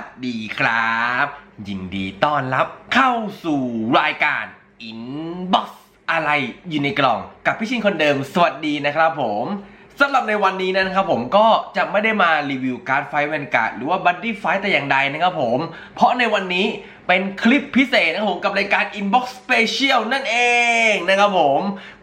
สดีครับ ยินดีต้อนรับเข้าสู่รายการ Inbox อะไรอยู่ในกล่องกับพี่ชินคนเดิมสวัสดีนะครับผมสำหรับในวันนี้นะครับผมก็จะไม่ได้มารีวิวการ์ดไฟแวนการ์ดหรือว่าบัดดี้ไฟแต่อย่างใดนะครับผม เพราะในวันนี้เป็นคลิปพิเศษนะครับผมกับรายการ Inbox Special นั่นเองนะครับผม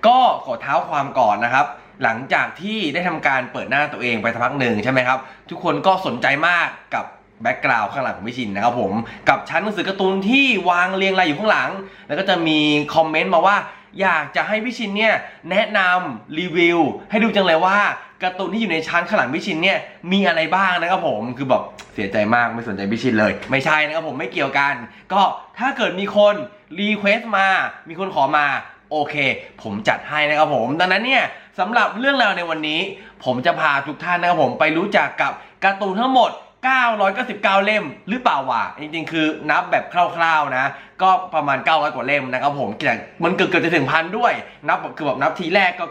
ก็ขอเท้าความก่อนนะครับ หลังจากที่ได้ทำการเปิดหน้าตัวเองไปสักพักหนึ่งใช่ไหมครับ ทุกคนก็สนใจมากกับ แบ็กกราวด์ข้างหลังของพี่ชินนะครับผมกับชั้นหนังสือการ์ตูนที่วางเรียงรายอยู่ข้างหลัง แล้วก็จะมีคอมเมนต์มาว่า อยากจะให้พี่ชินเนี่ยแนะนำรีวิว ให้ดูจังเลยว่าการ์ตูนที่อยู่ในชั้นข้างหลังพี่ชินเนี่ยมีอะไรบ้างนะครับผมคือแบบเสียใจมากไม่สนใจพี่ชินเลย ไม่ใช่นะครับผมไม่เกี่ยวกัน ก็ถ้าเกิดมีคนรีเควสมา มีคนขอมาโอเค ผมจัดให้นะครับผม ดังนั้นเนี่ยสำหรับเรื่องราวในวันนี้ ผมจะพาทุกท่านนะครับผมไปรู้จักกับการ์ตูนทั้งหมด 999 เล่มหรือเปล่าวะจริง ๆ คือนับแบบคร่าวๆนะ ก็ประมาณ 900 กว่าเล่มนะครับผมแต่มันเกือบจะถึงพันด้วย นับแบบคือแบบนับทีแรกก็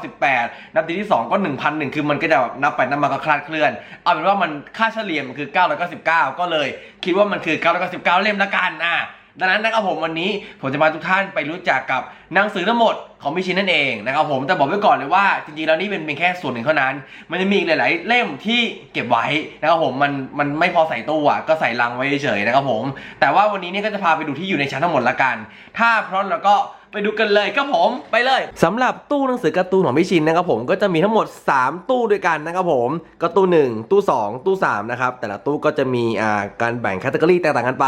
998 นับทีที่ 2 ก็ 1,001 คือมันก็จะแบบนับไปนับมาก็คลาดเคลื่อน เอาเป็นว่ามันค่าเฉลี่ยมันคือ 999 ก็เลย คิดว่ามันคือ 999 เล่มละกันอะ ดังนั้นนะครับผมวันนี้ผมจะพาทุกท่านไปรู้จักกับหนังสือทั้งหมดของพี่ชินนั่นเองนะครับผมแต่บอกไว้ก่อนเลยว่าจริงๆแล้วนี่เป็นเพียงแค่ส่วนหนึ่งเท่านั้น มันจะมีอีกหลาย ๆ เล่มที่เก็บไว้นะครับผมมันมันไม่พอใส่ตู้อะก็ใส่ลังไว้เฉยๆนะครับผม แต่ว่าวันนี้เนี่ยก็จะพาไปดูที่อยู่ในชั้นทั้งหมดละกัน ถ้าพร้อมแล้วก็ ไปดูกันเลยครับผมไปเลยสำหรับตู้หนังสือการ์ตูนของพี่ชินนะครับผมก็จะมีทั้งหมด 3 ตู้ด้วยกันนะครับผมก็ตู้ 1 ตู้ 2 ตู้3นะครับแต่ละตู้ก็จะมีอ่าการแบ่งแคตตากรีแตกต่างกันไป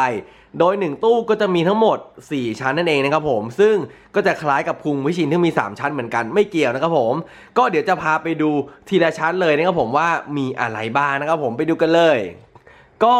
โดย 1 ตู้ก็จะมีทั้งหมด 4 ชั้นนั่นเองนะครับผม ซึ่งก็จะคล้ายกับพุงวิชินที่มี 3 ชั้นเหมือนกันไม่เกี่ยวนะครับผม ก็เดี๋ยวจะพาไปดูทีละชั้นเลยนะครับผมว่ามีอะไรบ้างนะครับผมไปดูกันเลย ก็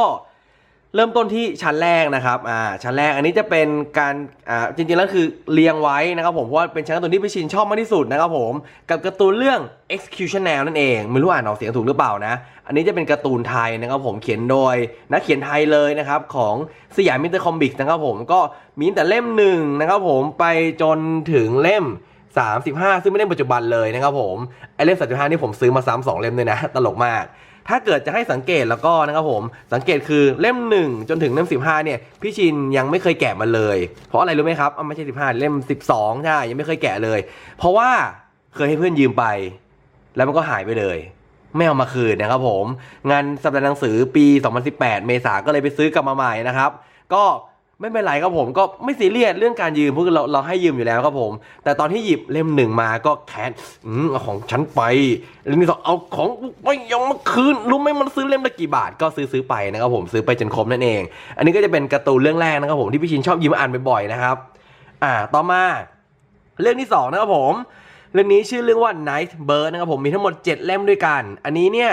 เริ่มต้นที่ชั้นแรกนะครับ อ่า ชั้นแรก อันนี้จะเป็นการ อ่า จริงๆ แล้วคือเรียงไว้นะครับผม เพราะว่าเป็นชั้นการ์ตูนที่พี่ชินชอบมากที่สุดนะครับผม กับการ์ตูนเรื่อง Executioner นั่นเอง ไม่รู้อ่านออกเสียงถูกหรือเปล่านะ อันนี้จะเป็นการ์ตูนไทยนะครับผม เขียนโดยนักเขียนไทยเลยนะครับของสยามมิเตอร์คอมบิกนะครับผม ก็มีแต่เล่มหนึ่งนะครับผม ไปจนถึงเล่ม35 ซึ่งไม่เล่มปัจจุบันเลยนะครับผม ไอเล่ม35นี่ผมซื้อมาซ้ำสองเล่มเลยนะ ตลกมาก ถ้าเกิดจะให้สังเกตแล้วก็นะครับผม สังเกตคือเล่ม 1 จนถึงเล่ม 15 เนี่ย พี่ชินยังไม่เคยแกะมาเลย เพราะอะไรรู้ไหมครับอะไม่ใช่ 15 เล่ม 12 ใช่ ยังไม่เคยแกะเลย เพราะว่าเคยให้เพื่อนยืมไป แล้วมันก็หายไปเลยไม่เอามาคืนนะครับผม งานสัปดาห์หนังสือปี 2018 เมษาก็เลยไปซื้อกลับมาใหม่นะครับ ก็ ไม่เป็นไรครับผมก็ไม่ซีเรียสเรื่องการยืมเพราะเราเราให้ยืมอยู่แล้วครับผม แต่ตอนที่หยิบเล่มหนึ่งมาก็แค้นอืมเอาของฉันไปเล่มที่สองเอาของไม่ยอมมาคืนรู้ไหมมันซื้อเล่มละกี่บาทก็ซื้อซื้อไปนะครับผมซื้อไปจนครบนั่นเอง อันนี้ก็จะเป็นการ์ตูนเรื่องแรกนะครับผมที่พี่ชินชอบยืมอ่านบ่อยๆนะครับ อ่าต่อมาเรื่องที่สองนะครับผมเรื่องนี้ชื่อเรื่องว่า Night Bird นะครับผมมีทั้งหมด 7 เล่มด้วยกัน อันนี้เนี่ย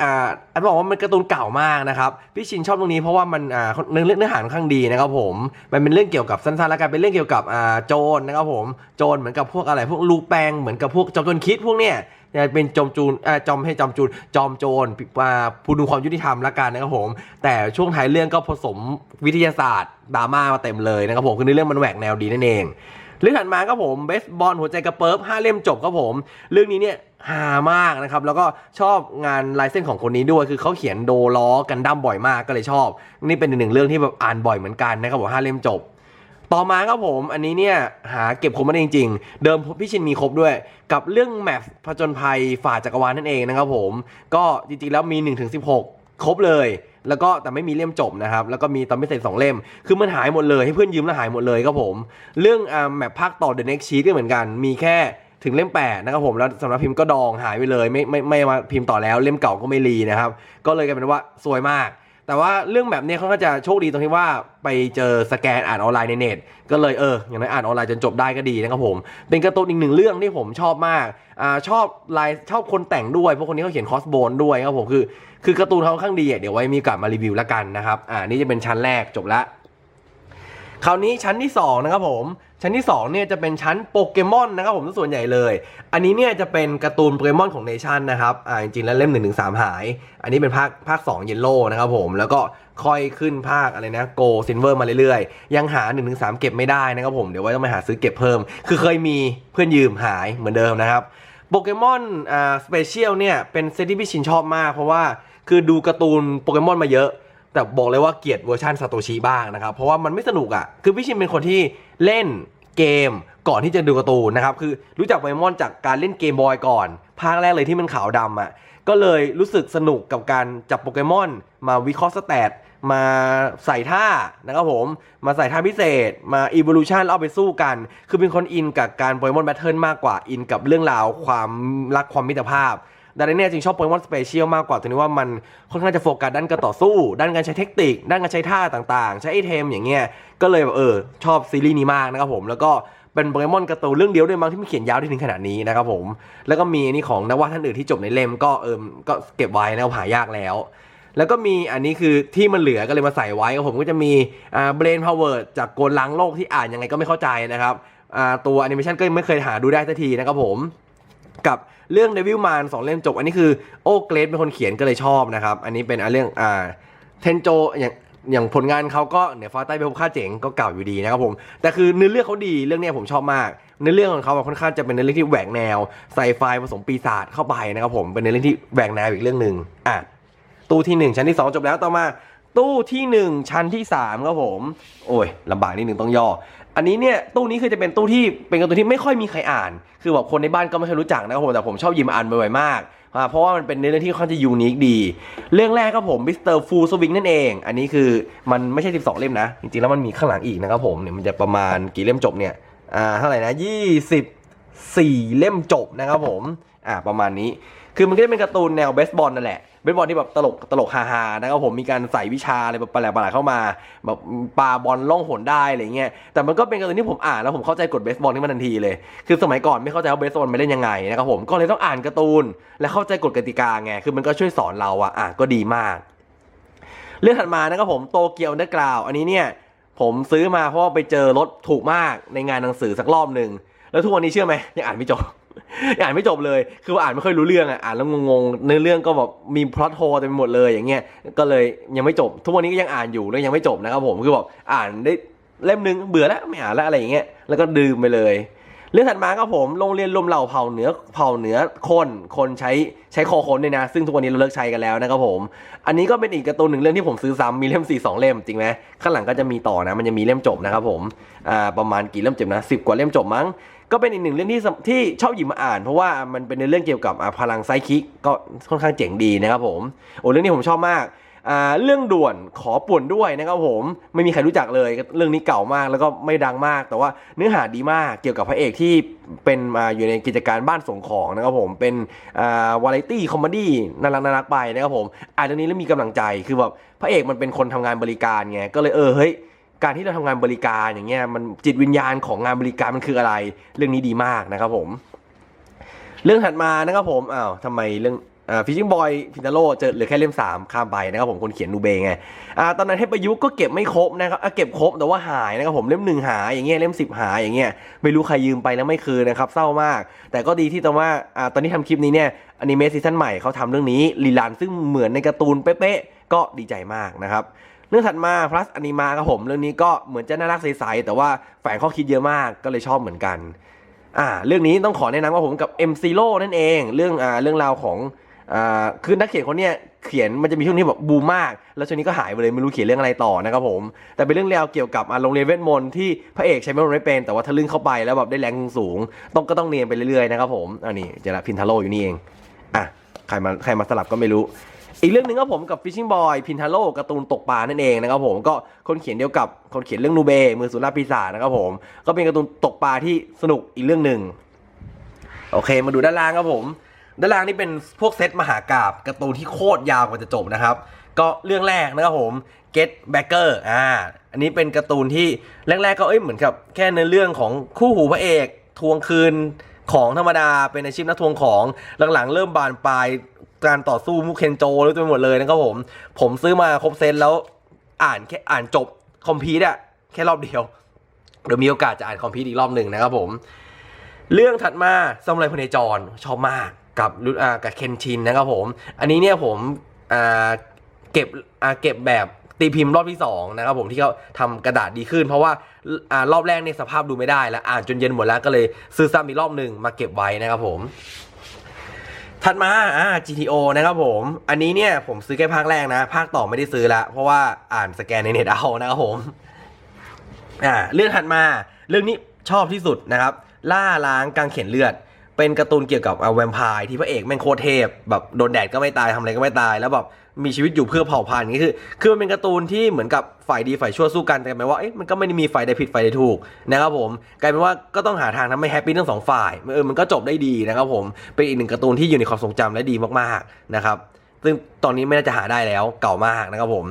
อ่าอันบอกว่ามันการ์ตูนเก่ามากนะครับพี่ชินชอบตรงนี้เพราะว่ามันอ่าเนื้อเรื่องเนื้อหาค่อนข้างดีนะครับผมมันเป็นเรื่องเกี่ยวกับสั้นๆแล้วกันเป็นเรื่องเกี่ยวกับอ่าโจรนะครับผมโจรเหมือนกับพวกอะไรพวกลูแปงเหมือนกับพวกจอมโจรคิดพวกเนี้ยจะเป็นจอมจูนอ่าจอมให้จอมจูน จอมโจรอ่าผู้ดูความยุติธรรมละกันนะครับผม แต่ช่วงท้ายเรื่องก็ผสมวิทยาศาสตร์ดราม่ามาเต็มเลยนะครับผมคือในเรื่องมันแหวกแนวดีนั่นเอง เรื่องถัดมาครับผมเบสบอลหัวใจกระเปิบห้าเล่มจบครับผม เรื่องนี้เนี่ยฮามากนะครับ แล้วก็ชอบงานลายเส้นของคนนี้ด้วย คือเขาเขียนโดล้อกันดั้มบ่อยมากก็เลยชอบ นี่เป็นอีกหนึ่งเรื่องที่แบบอ่านบ่อยเหมือนกันนะครับผมห้าเล่มจบต่อมาครับผม อันนี้เนี่ย หาเก็บครบมาได้จริง ๆ เดิมพี่ชินมีครบด้วย กับเรื่องแมปผจญภัยฝ่าจักรวาลนั่นเองนะครับผม ก็จริงๆแล้วมี1นถึงสิครบเลย แล้วก็แต่ไม่มีเล่มจบนะครับ แล้วก็มีตอนพิเศษสองเล่ม คือมันหายหมดเลยให้เพื่อนยืมแล้วหายหมดเลยครับผม เรื่องอ่าแมปภาคต่อ The Next Sheet ก็เหมือนกัน มีแค่ถึงเล่ม8นะครับผมแล้วสำหรับพิมพ์ก็ดองหายไปเลย ไม่ไม่ไม่มาพิมพ์ต่อแล้วเล่มเก่าก็ไม่รีนะครับก็เลยกลายเป็นว่าซวยมาก แต่ว่าเรื่องแบบนี้เขาก็จะโชคดีตรงที่ว่าไปเจอสแกนอ่านออนไลน์ในเน็ต ก็เลยเอออย่างน้อยอ่านออนไลน์จนจบได้ก็ดีนะครับผม เป็นการ์ตูนอีกหนึ่งเรื่องที่ผมชอบมากอ่าชอบลายชอบคนแต่งด้วยเพราะคนนี้เขาเขียนคอสโบนด้วยครับผมคือ คือการ์ตูนเขาค่อนข้างดีเดี๋ยวไว้มีโอกาสมารีวิวแล้วกันนะครับอ่านี่จะเป็นชั้นแรกจบละคราวนี้ชั้นที่2นะครับผม ชั้นที่2เนี่ยจะเป็นชั้นโปเกมอนนะครับผมส่วนใหญ่เลย อันนี้เนี่ยจะเป็นการ์ตูนโปเกมอนของเนชั่นนะครับอ่าจริงๆแล้วเล่ม1นถึงสหาย อันนี้เป็นภาคภาค2เยลโล่นะครับผมแล้วก็ค่อยขึ้นภาคอะไรนะโกซินเวอร์มาเรื่อยๆ ยังหา1นถึงสเก็บไม่ได้นะครับผมเดี๋ยวไว้ต้องไปหาซื้อเก็บเพิ่ม คือเคยมีเพื่อนยืมหายเหมือนเดิมนะครับโปเกมอนอ่าสเปเชียลเนี่ยเป็นเซตที่พี่ชินชอบมากเพราะว่าคือดูการ์ตูนโปเกมอนมาเยอะ แต่บอกเลยว่าเกลียดเวอร์ชันซาโตชิบ้างนะครับ เพราะว่ามันไม่สนุกอะ่ะ คือพี่ชินเป็นคนที่เล่นเกมก่อนที่จะดูการ์ตูนนะครับ คือรู้จักโปเกมอนจากการเล่นเกมบอยก่อน ภาคแรกเลยที่มันขาวดำอะ่ะ ก็เลยรู้สึกสนุกกับการจับโปเกมอน มาวิเคราะห์สแตทมาใส่ท่านะครับผม มาใส่ท่าพิเศษ มาอี o l u ชันแล้วเอาไปสู้กัน คือเป็นคนอินกับการโปเกมอนแบทเทิลมากกว่าอินกับเรื่องราวความรักความมิตรภาพ ดังนั้นเนี่ยจึงชอบโปเกมอนสเปเชียลมากกว่าตรงนี้ว่ามันค่อนข้างจะโฟกัสด้านการต่อสู้ ด้านการใช้เทคนิค ด้านการใช้ท่าต่างๆ ใช้ไอเทมอย่างเงี้ยก็เลยแบบเออชอบซีรีส์นี้มากนะครับผมแล้วก็เป็นโปเกมอนการ์ตูนเรื่องเดียวด้วยมั้งที่มันเขียนยาวได้ถึงขนาดนี้นะครับผม แล้วก็มีอันนี้ของนักวาดท่านอื่นที่จบในเล่มก็เออก็เก็บไว้นะครับหายากแล้ว แล้วก็มีอันนี้คือที่มันเหลือก็เลยมาใส่ไว้ครับผมก็จะมีอ่าเบรนพาวเวอร์จากโกนล้างโลกที่อ่านยังไงก็ไม่เข้าใจนะครับอ่าตัวแอนิเมชันก็ไม่เคยหาดูได้สักทีนะครับผม กับเรื่อง Devil Man สองเล่มจบ อันนี้คือโอ้เกรดเป็นคนเขียนก็เลยชอบนะครับ อันนี้เป็นเรื่องอ่าเทนโจอย่างอย่างผลงานเขาก็เนี่ยฟ้าใต้ไปพบค่าเจ๋งก็เก่าอยู่ดีนะครับผมแต่คือเนื้อเรื่องเขาดีเรื่องเนี้ยผมชอบมากเนื้อเรื่องของเขาค่อนข้างจะเป็นเนื้อเรื่องที่แหวกแนวไซไฟผสมปีศาจเข้าไปนะครับผมเป็นเนื้อเรื่องที่แหวกแนวอีกเรื่องหนึ่งอะตู้ที่หนึ่งชั้นที่สองจบแล้วต่อมา ตู้ที่หนึ่งชั้นที่สามครับผม โอ้ยลำบากนิดนึงต้องย่อ อันนี้เนี่ยตู้นี้คือจะเป็นตู้ที่เป็นการ์ตูนที่ไม่ค่อยมีใครอ่าน คือแบบคนในบ้านก็ไม่เคยรู้จักนะครับผมแต่ผมชอบยิมอ่านบ่อยๆมากเพราะว่ามันเป็นเนื้อเรื่องที่ค่อนข้างจะยูนิคดี เรื่องแรกครับผมมิสเตอร์ฟูลสวิงนั่นเอง อันนี้คือมันไม่ใช่ 12 เล่มนะ จริงๆแล้วมันมีข้างหลังอีกนะครับผมเนี่ยมันจะประมาณกี่เล่มจบเนี่ยอ่าเท่าไหร่นะ 24 เล่มจบนะครับผมอ่าประมาณนี้คือมันก็จะเป็นการ์ตูนแนวเบสบอลนั่นแหละเบสบอลที่แบบตลกตลกฮาๆนะครับผมมีการใส่วิชาอะไรแบบแปลกๆเข้ามาแบบปาบอลล่องหนได้อะไรเงี้ยแต่มันก็เป็นการ์ตูนที่ผมอ่านแล้วผมเข้าใจกฎเบสบอลนี่มันทันทีเลย คือสมัยก่อนไม่เข้าใจว่าเบสบอลไม่เล่นยังไงนะครับผมก็เลยต้องอ่านการ์ตูน และเข้าใจกฎกติกาไงคือมันก็ช่วยสอนเราอะอะก็ดีมาก เรื่องถัดมานะครับผมโตเกียวเดอร์กราวอันนี้เนี่ยผมซื้อมาเพราะว่าไปเจอรถถูกมากในงานหนังสือสักรอบหนึ่งแล้วทุกวันนี้เชื่อไหมยังอ่านไม่จบ อ่านไม่จบเลย คือว่าอ่านไม่ค่อยรู้เรื่องอะ อ่านแล้วงงๆเนื้อเรื่องก็แบบมีพล็อตโฮเต็มไปหมดเลยอย่างเงี้ย ก็เลยยังไม่จบ ทุกวันนี้ก็ยังอ่านอยู่แล้วยังไม่จบนะครับผม คือแบบอ่านได้เล่มนึงเบื่อแล้วไม่อ่านแล้วอะไรอย่างเงี้ย แล้วก็ดื่มไปเลย เรื่องถัดมาครับผมโรงเรียนรวมเหล่าเผ่าเหนือเผ่าเหนือคนคนใช้ใช้คอคนเนี่ยนะ ซึ่งทุกวันนี้เราเลิกใช้กันแล้วนะครับผม อันนี้ก็เป็นอีกการ์ตูนหนึ่งเรื่องที่ผมซื้อซ้ำมีเล่มสี่สองเล่มจริงไหมข้างหลังก็จะมีต่อนะ มันจะมีเล่มจบนะครับผม อ่าประมาณกี่เล่มจบนะสิบกว่าเล่มจบมั้ง ก็เป็นอีกหนึ่งเรื่องที่ที่ชอบหยิบมาอ่าน เพราะว่ามันเป็นในเรื่องเกี่ยวกับพลังไซคิกก็ค่อนข้างเจ๋งดีนะครับผมโอ้เรื่องนี้ผมชอบมากเรื่องด่วนขอป่วนด้วยนะครับผมไม่มีใครรู้จักเลยเรื่องนี้เก่ามากแล้วก็ไม่ดังมาก แต่ว่าเนื้อหาดีมากเกี่ยวกับพระเอกที่เป็นมาอยู่ในกิจการบ้านส่งของนะครับผมเป็นอ่าวาไรตี้คอมเมดี้น่ารักน่ารักไปนะครับผมอ่านเรื่องนี้แล้วมีกำลังใจคือแบบพระเอกมันเป็นคนทำงานบริการไงก็เลยเออเฮ้ย การที่เราทำงานบริการอย่างเงี้ยมันจิตวิญญาณของงานบริการมันคืออะไร เรื่องนี้ดีมากนะครับผม เรื่องถัดมานะครับผมอ้าวทำไมเรื่องอฟิชชิงบอยพินาโรเจอเหลือแค่เล่ม 3 ข้ามไปนะครับผมคนเขียนนูเบงไงอ่าตอนนั้นเทพประยุกต์ก็เก็บไม่ครบนะครับอะเก็บครบแต่ว่าหายนะครับผมเล่มหนึ่งหายอย่างเงี้ยเล่ม 10 หายอย่างเงี้ยไม่รู้ใครยืมไปแล้วไม่คืนนะครับเศร้ามาก แต่ก็ดีที่ตรงว่าอ่าตอนนี้ทำคลิปนี้เนี่ยอนิเมะซีซั่นใหม่เขาทำเรื่องนี้รีลันซึ่งเหมือนในการ์ตูนเป๊ะๆก็ดีใจมากนะครับ เรื่องถัดมา plus อนิมาครับผม เรื่องนี้ก็เหมือนจะน่ารักใสๆแต่ว่าแฝงข้อคิดเยอะมากก็เลยชอบเหมือนกันอ่าเรื่องนี้ต้องขอแนะนำว่าผมกับ M Zero นั่นเอง เรื่องอ่าเรื่องราวของอ่าคือนักเขียนคนเนี้ยเขียนมันจะมีช่วงที่แบบบูมมาก แล้วช่วงนี้ก็หายไปเลยไม่รู้เขียนเรื่องอะไรต่อนะครับผม แต่เป็นเรื่องราวเกี่ยวกับอ่าโรงเรียนเวทมนต์ที่พระเอกใช้เวทมนต์ไม่เป็นแต่ว่าทะลึ่งเข้าไปแล้วแบบได้แรงสูงต้องก็ต้องเรียนไปเรื่อยๆนะครับผมอันนี้เจอละพินทาโร่อยู่นี่เองอะใครมาใครมาสลับก็ไม่รู้ อีกเรื่องหนึ่งก็ผมกับ Fishing Boy พินทาโร่การ์ตูนตกปลานั่นเองนะครับผมก็คนเขียนเดียวกับคนเขียนเรื่องนูเบมือสุราปีศาจนะครับผมก็เป็นการ์ตูนตกปลาที่สนุกอีกเรื่องหนึ่งโอเค มาดูด้านล่างครับผม ด้านล่างนี่เป็นพวกเซตมหากราบการ์ตูนที่โคตรยาวกว่าจะจบนะครับ ก็เรื่องแรกนะครับผม Get Backer อ่าอันนี้เป็นการ์ตูนที่แรกๆก็เอ้ยเหมือนกับแค่ในเรื่องของคู่หูพระเอก ทวงคืนของธรรมดาเป็นอาชีพนักทวงของหลังๆ เริ่มบานปลาย การต่อสู้มุกเคนโจแล้วไปหมดเลยนะครับผม ผมซื้อมาครบเซตแล้วอ่านแค่อ่านจบคอมพีทอะแค่รอบเดียวเดี๋ยวมีโอกาสจะอ่านคอมพีทอีกรอบหนึ่งนะครับผม เรื่องถัดมาซามูไรพเนจรชอบมากกับรุ่นอากับเคนชินนะครับผม อันนี้เนี่ยผมอ่าเก็บอ่าเก็บแบบตีพิมพ์รอบที่สองนะครับผมที่เขาทำกระดาษดีขึ้น เพราะว่าอ่ารอบแรกเนี่ยสภาพดูไม่ได้แล้วอ่านจนเย็นหมดแล้วก็เลยซื้อซ้ำอีกรอบหนึ่งมาเก็บไว้นะครับผม ถัดมาอ่า GTO นะครับผม อันนี้เนี่ยผมซื้อแค่ภาคแรกนะ ภาคต่อไม่ได้ซื้อละเพราะว่าอ่านสแกนในเน็ตเอานะครับผมอ่าเรื่องถัดมาเรื่องนี้ชอบที่สุดนะครับ ล่าล้างกางเขนเลือด เป็นการ์ตูนเกี่ยวกับเอาแวมไพร์ที่พระเอกแม่งโคตรเทพแบบโดนแดดก็ไม่ตายทำอะไรก็ไม่ตาย แล้วแบบมีชีวิตอยู่เพื่อเผ่าพันธุ์นี่คือคือมันเป็นการ์ตูนที่เหมือนกับฝ่ายดีฝ่ายชั่วสู้กันแต่หมายว่าเอ๊ะมันก็ไม่ได้มีฝ่ายใดผิดฝ่ายใดถูกนะครับผมกลายเป็นว่าก็ต้องหาทางทำให้แฮปปี้ทั้งสองฝ่ายเออมันก็จบได้ดีนะครับผมเป็นอีกหนึ่งการ์ตูนที่อยู่ในความทรงจำและดีมากๆนะครับซึ่งตอนนี้ไม่น่าจะหาได้แล้วเก่ามากนะครับผม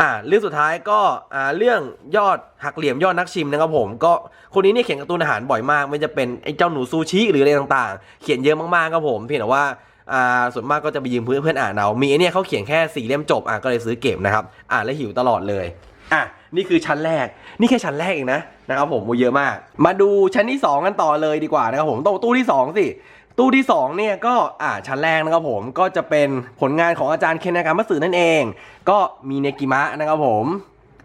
อ่าเรื่องสุดท้ายก็อ่าเรื่องยอดหักเหลี่ยมยอดนักชิมนะครับผมก็คนนี้เนี่ยเขียนการ์ตูนอาหารบ่อยมากไม่จะเป็นไอ้เจ้าหนูซูชิหรืออะไรต่างๆ เขียนเยอะมากๆครับผมเพียงแต่ว่าอ่าส่วนมากก็จะไปยืมเพื่อนเพื่อนอ่านเอามีไอเนี่ยเขาเขียนแค่สี่เล่มจบอะก็เลยซื้อเก็บนะครับอ่านแล้วหิวตลอดเลยอะนี่คือชั้นแรก นี่แค่ชั้นแรกเองนะนะครับผมอุเยอะมาก มาดูชั้นที่สองกันต่อเลยดีกว่านะครับผมตู้ตู้ที่สองสิ ตู้ที่2เนี่ยก็อ่าชั้นแรกนะครับผมก็จะเป็นผลงานของอาจารย์เคนนากามัสึนั่นเอง ก็มีเนกิมะนะครับผม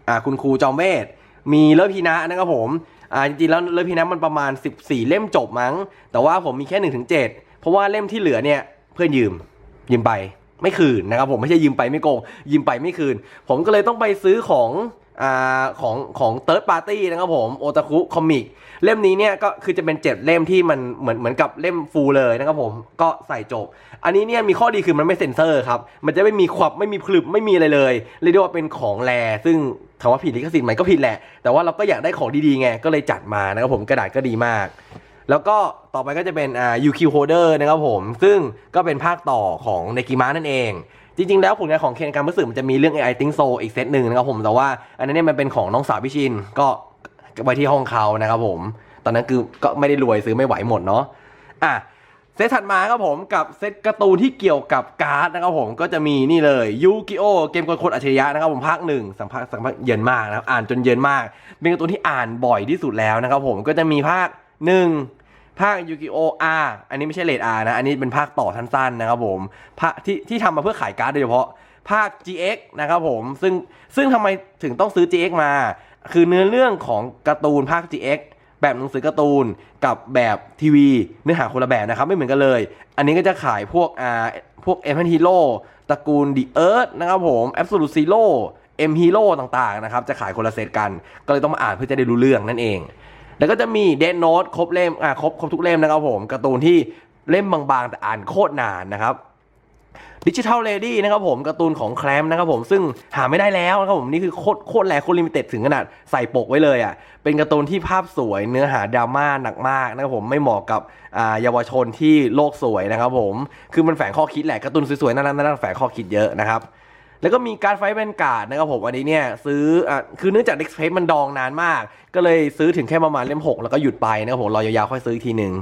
อ่าคุณครูจอมเวทมีเลิฟพีนะนะครับผมอ่าจริงๆแล้วเลิฟพีนะมันประมาณ 14 เล่มจบมั้ง แต่ว่าผมมีแค่1นถึงเเพราะว่าเล่มที่เหลือเนี่ยเพื่อนยืมยืมไปไม่คืนนะครับผมไม่ใช่ยืมไปไม่โกงยืมไปไม่คืน ผมก็เลยต้องไปซื้อของ อของของเติร์ดปาร์ตี้นะครับผมโอตาคุคอมิกเล่มนี้เนี่ยก็คือจะเป็นเจ็ดเล่มที่มันเหมือนเหมือนกับเล่มฟูลเลยนะครับผมก็ใส่จบ อันนี้เนี่ยมีข้อดีคือมันไม่เซ็นเซอร์ครับ มันจะไม่มีขวับไม่มีพลึบไม่มีอะไรเลยเรียกได้ว่าเป็นของแรซึ่งถามว่าผิดลิขสิทธิ์ไหมก็ผิดแหละ แต่ว่าเราก็อยากได้ของดีๆไงก็เลยจัดมานะครับผมกระดาษก็ดีมาก แล้วก็ต่อไปก็จะเป็นอ่า UQ Holder นะครับผมซึ่งก็เป็นภาคต่อของเนกิมะนั่นเอง จริงๆ แล้วผลงานของเคนการมัสึมันจะมีเรื่อง AI Think So อีกเซตหนึ่งนะครับผม แต่ว่าอันนั้นเนี่ยมันเป็นของน้องสาวพี่ชิน ก็ไว้ที่ห้องเขานะครับผม ตอนนั้นคือก็ไม่ได้รวยซื้อไม่ไหวหมดเนาะ อะ เซตถัดมาครับผมกับเซตการ์ตูนที่เกี่ยวกับการ์ดนะครับผมก็จะมีนี่เลยยูกิโอเกมกลคนอัจฉริยะนะครับผมภาคหนึ่งสัมภาษณ์สัมภาษณ์เย็นมากนะครับอ่านจนเย็นมาก เป็นการ์ตูนที่อ่านบ่อยที่สุดแล้วนะครับผมก็จะมีภาคหนึ่ง ภาคยูกิโออาร์อันนี้ไม่ใช่เลดอาร์นะ อันนี้เป็นภาคต่อสั้นๆนะครับผมภาคที่ที่ทำมาเพื่อขายการ์ดโดยเฉพาะ ภาค GX นะครับผมซึ่งซึ่งทำไมถึงต้องซื้อ GX มา คือเนื้อเรื่องของการ์ตูนภาค GX แบบหนังสือการ์ตูนกับแบบทีวีเนื้อหาคนละแบบนะครับ ไม่เหมือนกันเลย อันนี้ก็จะขายพวกอ่าพวกเอ็มฮีโร่ตระกูลดีเอิร์ธนะครับผมแอบสู t ซีโร่เอ็มฮีโร่ต่างๆนะครับ จะขายคนละเซตกัน ก็เลยต้องมาอ่านเพื่อจะได้รู้เรื่องนั่นเอง แล้วก็จะมีเดนโน e ครบเล่มอ่าครบครบทุกเล่มนะครับผมการ์ตูนที่เล่มบางๆ แต่อ่านโคตรนานนะครับดิจิทัลเลดี้นะครับผมการ์ตูนของแคลมนะครับผมซึ่งหาไม่ได้แล้วนะครับผมนี่คือโคตรโคตรแรงโคตรลิมิเต็ดถึงขนาดใส่ปกไว้เลยอะเป็นการ์ตูนที่ภาพสวยเนื้อหาดราม่าหนักมากนะครับผมไม่เหมาะกับอ่าเยาวชนที่โลกสวยนะครับผมคือมันแฝงข้อคิดแหละการ์ตูนสวยๆน่ารักน่ารักแฝงข้อคิดเยอะนะครับ แล้วก็มีการไฟท์แวนการ์ดนะครับผมอันนี้เนี่ยซื้ออะคือเนื่องจากเด็กเพมันดองนานมาก ก็เลยซื้อถึงแค่ประมาณเล่ม 6 แล้วก็หยุดไปนะครับผมรอยาวๆค่อยซื้ออีกทีหนึ่ง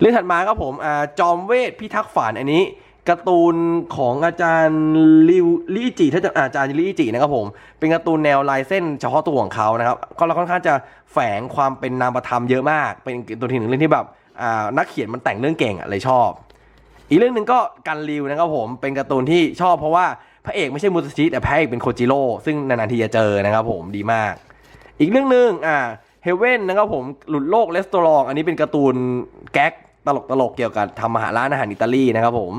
เรื่องถัดมาครับผมอ่าจอมเวทพิทักษ์ฝันอันนี้การ์ตูนของอาจารย์ลิวลิจิถ้าจะอาจารย์ลิจินะครับผม เป็นการ์ตูนแนวลายเส้นเฉพาะตัวของเขานะครับก็เราค่อนข้างจะแฝงความเป็นนามธรรมเยอะมาก เป็นตัวที่หนึ่งเรื่องที่แบบอ่านักเขียนมันแต่งเรื่องเก่งอะเลยชอบ อีกเรื่องหนึ่งก็กันริวนะครับผมเป็นการ์ตูนที่ชอบเพราะว่า ระเอกไม่ใช่มูสชิแต่พระเอกเป็นโคจิโร่ซึ่งนานๆทีจะเจอนะครับผมดีมาก อีกเรื่องหนึ่งอ่าเฮเว่นนะครับผมหลุดโลกเลสโตรองอันนี้เป็นการ์ตูนแก๊กตลกตลกๆเกี่ยวกับทำอาหารร้านอาหารอิตาลีนะครับผม